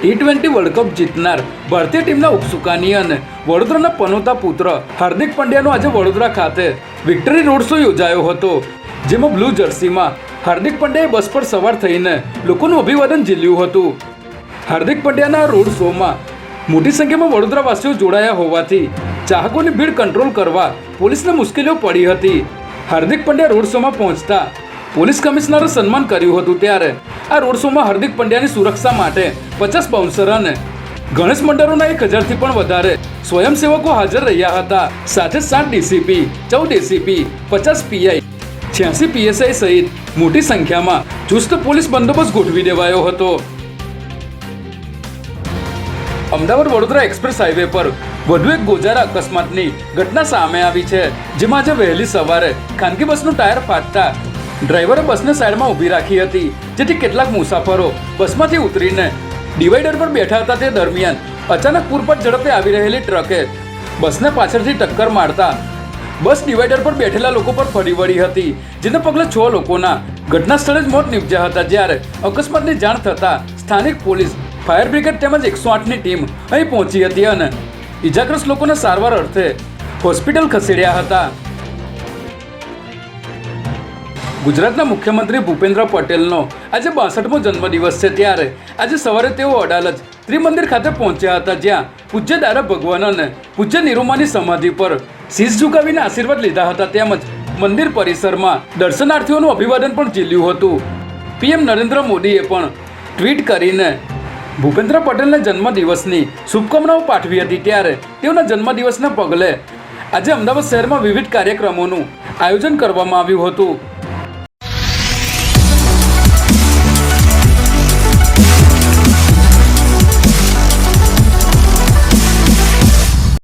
T twenty world cup જીતનાર ભારતીય ટીમના ઉપસુકાની અને વડોદરાના પનોતા પુત્ર હાર્દિક પંડ્યાનો આજે વડોદરા ખાતે વિક્ટરી રોડ શો યોજાયો હતો, જેમાં બ્લુ જર્સીમાં હાર્દિક પંડ્યાએ બસ પર સવાર થઈને લોકોનું અભિવાદન ઝીલ્યું હતું. હાર્દિક પંડ્યાના રોડ શોમાં મોટી સંખ્યામાં વડોદરાવાસીઓ જોડાયા હોવાથી ચાહકોની ભીડ કંટ્રોલ કરવા પોલીસને મુશ્કેલીઓ પડી હતી. હાર્દિક પંડ્યા રોડ શોમાં પહોંચતા પોલીસ કમિશનરે સન્માન કર્યું હતું ત્યારે. આ રોડ શોમાં હાર્દિક પંડ્યાની સુરક્ષા માટે પચાસ બાઉન્સર અને ગણેશ મંડળોના એક હજારથી પણ વધારે સ્વયંસેવકો હાજર રહ્યા હતા. સાથે સાત ડીસીપી, ચૌદ એસીપી પચાસ પીઆઈ, છ્યાસી પીએસઆઈ સહિત મોટી સંખ્યામાં ચુસ્ત પોલીસ બંદોબસ્ત ગોઠવી દેવાયો હતો. અમદાવાદ વડોદરા એક્સપ્રેસ હાઈવે પર વધુ એક ગોજારા અકસ્માતની ઘટના સામે આવી છે, જેમાં આજે વહેલી સવારે ખાનગી બસનું ટાયર ફાટતા ડ્રાઈવરે બસને સાઈડમાં ઊભી રાખી હતી, જેથી કેટલાક મુસાફરો બસમાંથી ઉતરીને ડિવાઈડર પર બેઠા હતા તે દરમિયાન અચાનક પૂરપટ ઝડપે આવી રહેલી ટ્રકે બસને પાછળથી ટક્કર મારતા બસ ડિવાઈડર પર બેઠેલા લોકો પર ફરી વળી હતી, જેને પગલે છ લોકોના ઘટના સ્થળે જ મોત નીપજ્યા હતા, જ્યારે અકસ્માતની જાણ થતાં સ્થાનિક પોલીસ ફાયર બ્રિગેડ તેમજ એકસો આઠની ટીમ અહીં પહોંચી હતી અને ઇજાગ્રસ્ત લોકોને સારવાર અર્થે હોસ્પિટલ ખસેડ્યા હતા. ગુજરાતના મુખ્યમંત્રી ભૂપેન્દ્ર પટેલનો આજે બાસઠમો જન્મદિવસ છે ત્યારે. આજે સવારે તેઓ અડાલજ ત્રિમંદિર ખાતે પહોંચ્યા હતા, જ્યાં પૂજ્ય દારા ભગવાન અને પૂજ્ય નિરૂમાની સમાધિ પર શીશ ઝુકાવીને આશીર્વાદ લીધા હતા. તેમજ મંદિર પરિસરમાં દર્શનાર્થીઓનું અભિવાદન પણ ઝીલ્યું હતું. પીએમ નરેન્દ્ર મોદીએ પણ ટ્વીટ કરીને ભૂપેન્દ્ર પટેલના જન્મદિવસની શુભકામનાઓ પાઠવી હતી. ત્યારે તેઓના જન્મદિવસના પગલે આજે અમદાવાદ શહેરમાં વિવિધ કાર્યક્રમોનું આયોજન કરવામાં આવ્યું હતું.